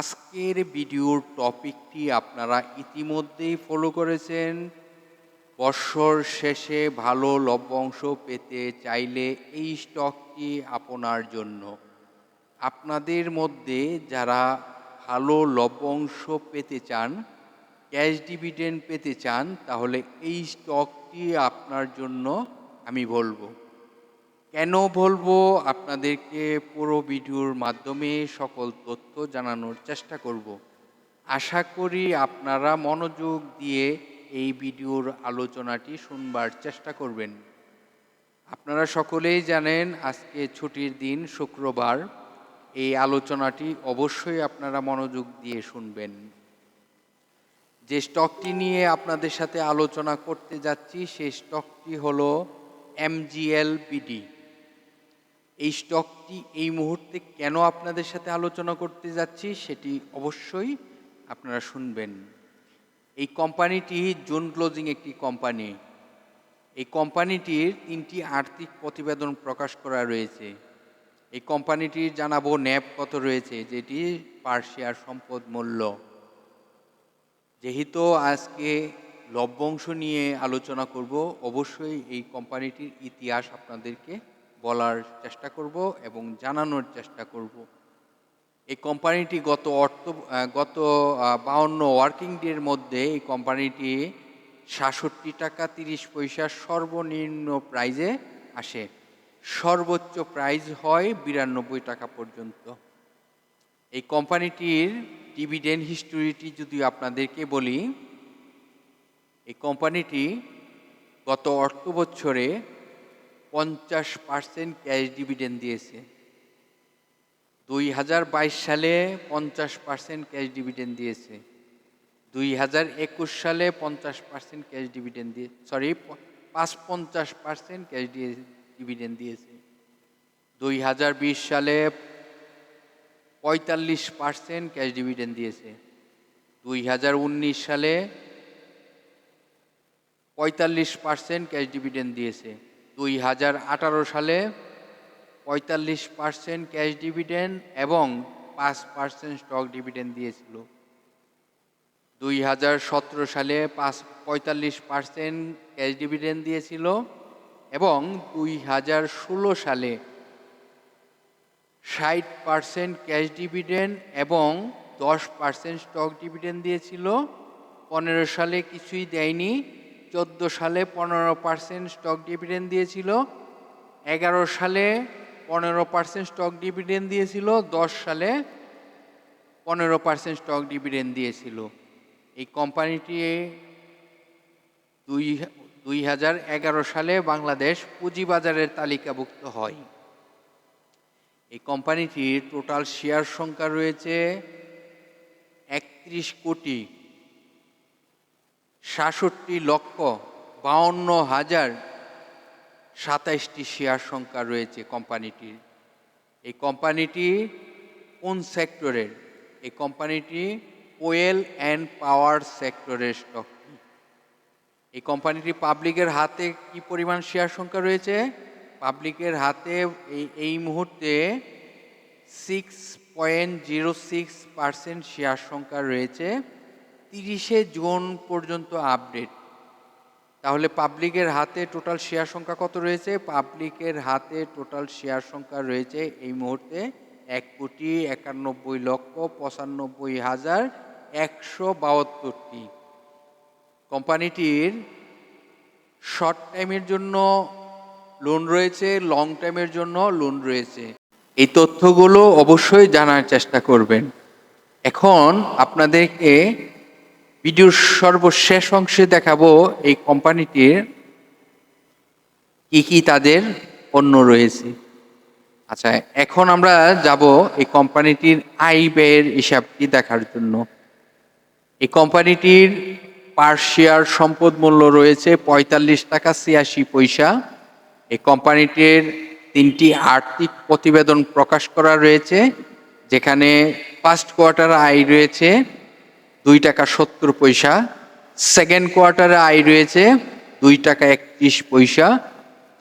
আজকের ভিডিওর টপিকটি আপনারা ইতিমধ্যেই ফলো করেছেন। বৎসর শেষে ভালো লভ্যাংশ পেতে চাইলে এই স্টকটি আপনার জন্য। আপনাদের মধ্যে যারা ভালো লভ্যাংশ পেতে চান ক্যাশ ডিভিডেন্ড পেতে চান, তাহলে এই স্টকটি আপনার জন্য আমি বলব। কেন বলব? আপনাদেরকে পুরো ভিডিওর মাধ্যমে সকল তথ্য জানানোর চেষ্টা করব। আশা করি আপনারা মনোযোগ দিয়ে এই ভিডিওর আলোচনাটি শুনবার চেষ্টা করবেন। আপনারা সকলেই জানেন আজকে ছুটির দিন শুক্রবার। এই আলোচনাটি অবশ্যই আপনারা মনোযোগ দিয়ে শুনবেন। যে স্টকটি নিয়ে আপনাদের সাথে আলোচনা করতে যাচ্ছি, সেই স্টকটি হলো এমজিএল বিডি এই স্টকটি এই মুহূর্তে কেন আপনাদের সাথে আলোচনা করতে যাচ্ছি সেটি অবশ্যই আপনারা শুনবেন। এই কোম্পানিটি জোন ক্লোজিং একটি কোম্পানি। এই কোম্পানিটির তিনটি আর্থিক প্রতিবেদন প্রকাশ করা রয়েছে। এই কোম্পানিটির জানাব ন্যাপ কত রয়েছে, যেটি পার শেয়ার সম্পদ মূল্য। যেহেতু আজকে লভ্যাংশ নিয়ে আলোচনা করব, অবশ্যই এই কোম্পানিটির ইতিহাস আপনাদেরকে বলার চেষ্টা করব এবং জানানোর চেষ্টা করব। এই কোম্পানিটি গত অর্থ, গত বাউন্ন ওয়ার্কিং ডের মধ্যে এই কোম্পানিটি সাতষট্টি টাকা তিরিশ পয়সা সর্বনিম্ন প্রাইজে আসে। সর্বোচ্চ প্রাইজ হয় বিরানব্বই টাকা পর্যন্ত। এই কোম্পানিটির ডিভিডেন্ড হিস্টোরিটি যদি আপনাদেরকে বলি, এই কোম্পানিটি গত অর্থ বছরে পঞ্চাশ পার্সেন্ট ক্যাশ ডিভিডেন্ড দিয়েছে। দুই হাজার বাইশ সালে পঞ্চাশ পার্সেন্ট ক্যাশ ডিভিডেন্ড দিয়েছে। দুই হাজার একুশ সালে পঞ্চাশ পার্সেন্ট ক্যাশ ডিভিডেন্ড দিয়ে সরি পাঁচ পঞ্চাশ পার্সেন্ট ক্যাশ দিয়ে ডিভিডেন্ড দিয়েছে। দুই হাজার বিশ সালে পঁয়তাল্লিশ পার্সেন্ট ক্যাশ ডিভিডেন্ড দিয়েছে। দুই হাজার উনিশ সালে পঁয়তাল্লিশ পার্সেন্ট ক্যাশ ডিভিডেন্ড দিয়েছে। দুই হাজার আঠারো সালে পঁয়তাল্লিশ পার্সেন্ট ক্যাশ ডিভিডেন্ড এবং পাঁচ পার্সেন্ট স্টক ডিভিডেন্ড দিয়েছিল। দুই হাজার সতেরো সালে পাঁচ পঁয়তাল্লিশ পার্সেন্ট ক্যাশ ডিভিডেন্ড দিয়েছিল এবং দুই হাজার ষোলো সালে ষাট পার্সেন্ট ক্যাশ ডিভিডেন্ড এবং দশ পার্সেন্ট স্টক ডিভিডেন্ড দিয়েছিল। পনেরো সালে কিছুই দেয়নি। চোদ্দ সালে পনেরো পার্সেন্ট স্টক ডিভিডেন্ড দিয়েছিল, এগারো সালে পনেরো পার্সেন্ট স্টক ডিভিডেন্ড দিয়েছিল, দশ সালে পনেরো পার্সেন্ট স্টক ডিভিডেন্ড দিয়েছিল। এই কোম্পানিটি দুই দুই হাজার এগারো সালে বাংলাদেশ পুঁজিবাজারের তালিকাভুক্ত হয়। এই কোম্পানিটির টোটাল শেয়ার সংখ্যা রয়েছে একত্রিশ কোটি। সাতষট্টি লক্ষ বাউন্ন হাজার সাতাইশটি শেয়ার সংখ্যা রয়েছে কোম্পানিটির। এই কোম্পানিটি কোন সেক্টরের? এই কোম্পানিটি ওয়েল অ্যান্ড পাওয়ার সেক্টরের স্টক এই কোম্পানিটি পাবলিকের হাতে কি পরিমাণ শেয়ার সংখ্যা রয়েছে? পাবলিকের হাতে এই এই মুহূর্তে six point zero six percent share সংখ্যা রয়েছে। তিরিশে জুন পর্যন্ত আপডেট। তাহলে পাবলিকের হাতে টোটাল শেয়ার সংখ্যা কত রয়েছে? পাবলিকের হাতে টোটাল শেয়ার সংখ্যা রয়েছে এই মুহূর্তে এক কোটি একানব্বই লক্ষ পঁচানব্বই হাজার একশো বাহাত্তরটি। কোম্পানিটির শর্ট টাইমের জন্য লোন রয়েছে, লং টাইমের জন্য লোন রয়েছে। এই তথ্যগুলো অবশ্যই জানার চেষ্টা করবেন। এখন আপনাদেরকে ভিডিওর সর্বশেষ অংশে দেখাবো এই কোম্পানিটির কি কি তাদের পণ্য রয়েছে। আচ্ছা এখন আমরা যাব এই কোম্পানিটির আয় ব্যয়ের হিসাবটি দেখার জন্য। এই কোম্পানিটির পার শেয়ার সম্পদ মূল্য রয়েছে পঁয়তাল্লিশ টাকা ছিয়াশি পয়সা। এই কোম্পানিটির তিনটি আর্থিক প্রতিবেদন প্রকাশ করা রয়েছে, যেখানে ফার্স্ট কোয়ার্টার আয় রয়েছে দুই টাকা সত্তর পয়সা। সেকেন্ড কোয়ার্টারে আয় রয়েছে দুই টাকা একত্রিশ পয়সা।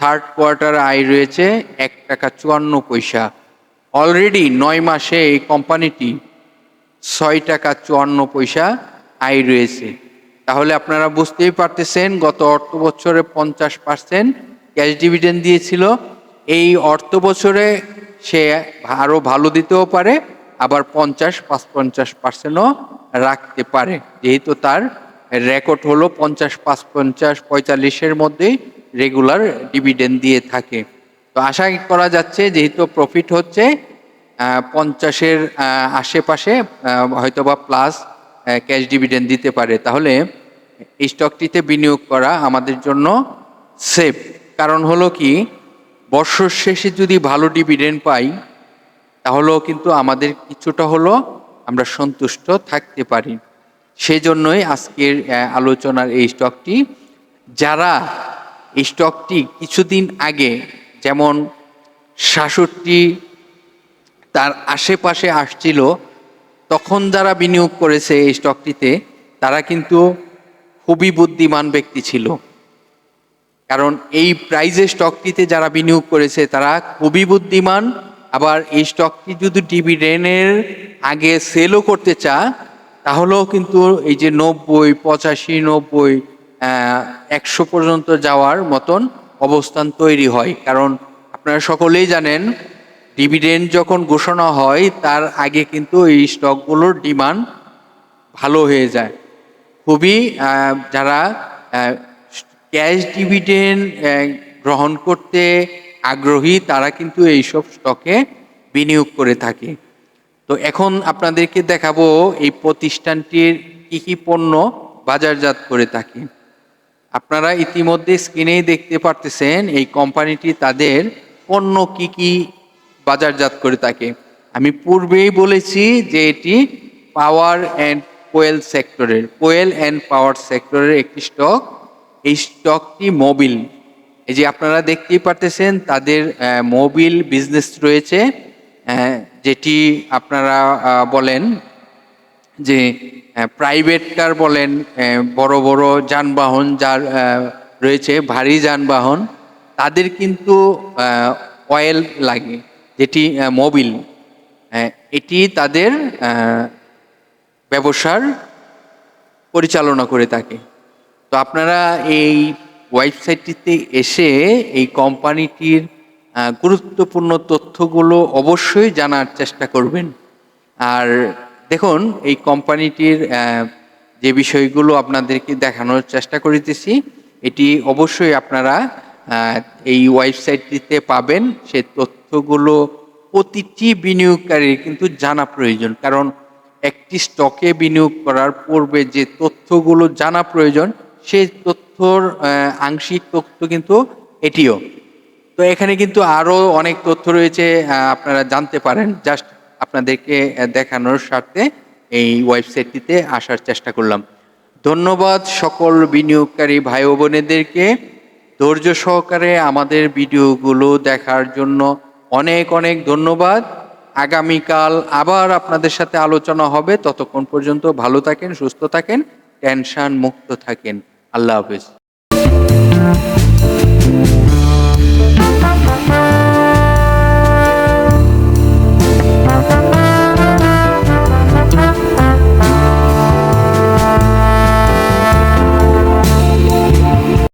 থার্ড কোয়ার্টারে আয় রয়েছে এক টাকা চুয়ান্ন পয়সা। অলরেডি নয় মাসে এই কোম্পানিটি ছয় টাকা চুয়ান্ন পয়সা আয় রয়েছে। তাহলে আপনারা বুঝতেই পারতেছেন, গত অর্থ বছরে পঞ্চাশ পার্সেন্ট ক্যাশ ডিভিডেন্ড দিয়েছিল। এই অর্থ বছরে সে আরও ভালো দিতেও পারে আবার পঞ্চাশ পাঁচ পঞ্চাশ পার্সেন্টও রাখতে পারে। যেহেতু তার রেকর্ড হলো পঞ্চাশ পাঁচ পঞ্চাশ পঁয়তাল্লিশের মধ্যেই রেগুলার ডিভিডেন্ড দিয়ে থাকে। তো আশা করা যাচ্ছে যেহেতু প্রফিট হচ্ছে পঞ্চাশের আশেপাশে হয়তোবা প্লাস ক্যাশ ডিভিডেন্ড দিতে পারে। তাহলে এই স্টকটিতে বিনিয়োগ করা আমাদের জন্য সেফ কারণ হলো কি বর্ষর শেষে যদি ভালো ডিভিডেন্ড পাই তাহলেও কিন্তু আমাদের কিছুটা হলো আমরা সন্তুষ্ট থাকতে পারি। সেই জন্যই আজকের আলোচনার এই স্টকটি, যারা এই স্টকটি কিছুদিন আগে যেমন সাতষট্টি তার আশেপাশে আসছিল, তখন যারা বিনিয়োগ করেছে এই স্টকটিতে, তারা কিন্তু খুবই বুদ্ধিমান ব্যক্তি ছিল। কারণ এই প্রাইজের স্টকটিতে যারা বিনিয়োগ করেছে, তারা খুবই বুদ্ধিমান আবার এই স্টকটি যদি ডিভিডেন্ডের আগে সেলও করতে চা তাহলেও কিন্তু এই যে নব্বই, পঁচাশি, নব্বই একশো পর্যন্ত যাওয়ার মতন অবস্থান তৈরি হয়। কারণ আপনারা সকলেই জানেন ডিভিডেন্ড যখন ঘোষণা হয়, তার আগে কিন্তু এই স্টকগুলোর ডিমান্ড ভালো হয়ে যায়। খুবই যারা ক্যাশ ডিভিডেন্ড গ্রহণ করতে আগ্রহী, তারা কিন্তু এইসব স্টকে বিনিয়োগ করে থাকে। তো এখন আপনাদেরকে দেখাবো এই প্রতিষ্ঠানটির কি কি পণ্য বাজারজাত করে থাকে। আপনারা ইতিমধ্যে স্ক্রিনেই দেখতে পারতেছেন এই কোম্পানিটি তাদের পণ্য কি কি বাজারজাত করে থাকে। আমি পূর্বেই বলেছি যে এটি পাওয়ার অ্যান্ড কোয়েল সেক্টরের কোয়েল অ্যান্ড পাওয়ার সেক্টরের একটি স্টক এই স্টকটি মোবিল এই যে আপনারা দেখতেই পারতেছেন, তাদের মোবিল বিজনেস রয়েছে যেটি আপনারা বলেন যে প্রাইভেট কার বলেন বড় বড় যানবাহন যার রয়েছে, ভারী যানবাহন, তাদের কিন্তু অয়েল লাগে, যেটি মোবিল এটি তাদের ব্যবসার পরিচালনা করে থাকে। তো আপনারা এই ওয়েবসাইটটিতে এসে এই কোম্পানিটির গুরুত্বপূর্ণ তথ্যগুলো অবশ্যই জানার চেষ্টা করবেন। আর দেখুন, এই কোম্পানিটির যে বিষয়গুলো আপনাদেরকে দেখানোর চেষ্টা করিতেছি, এটি অবশ্যই আপনারা এই ওয়েবসাইটটিতে পাবেন। সে তথ্যগুলো প্রতিটি বিনিয়োগকারীর কিন্তু জানা প্রয়োজন। কারণ একটি স্টকে বিনিয়োগ করার পূর্বে যে তথ্যগুলো জানা প্রয়োজন সেই তথ্যর আংশিক তথ্য কিন্তু এটিও। তো এখানে কিন্তু আরও অনেক তথ্য রয়েছে আপনারা জানতে পারেন। জাস্ট আপনাদেরকে দেখানোর স্বার্থে এই ওয়েবসাইটটিতে আসার চেষ্টা করলাম। ধন্যবাদ সকল বিনিয়োগকারী ভাই বোনেদেরকে। ধৈর্য সহকারে আমাদের ভিডিওগুলো দেখার জন্য অনেক অনেক ধন্যবাদ। আগামীকাল আবার আপনাদের সাথে আলোচনা হবে। ততক্ষণ পর্যন্ত ভালো থাকেন, সুস্থ থাকেন, টেনশন মুক্ত থাকেন। আল্লাহ হাফেজ।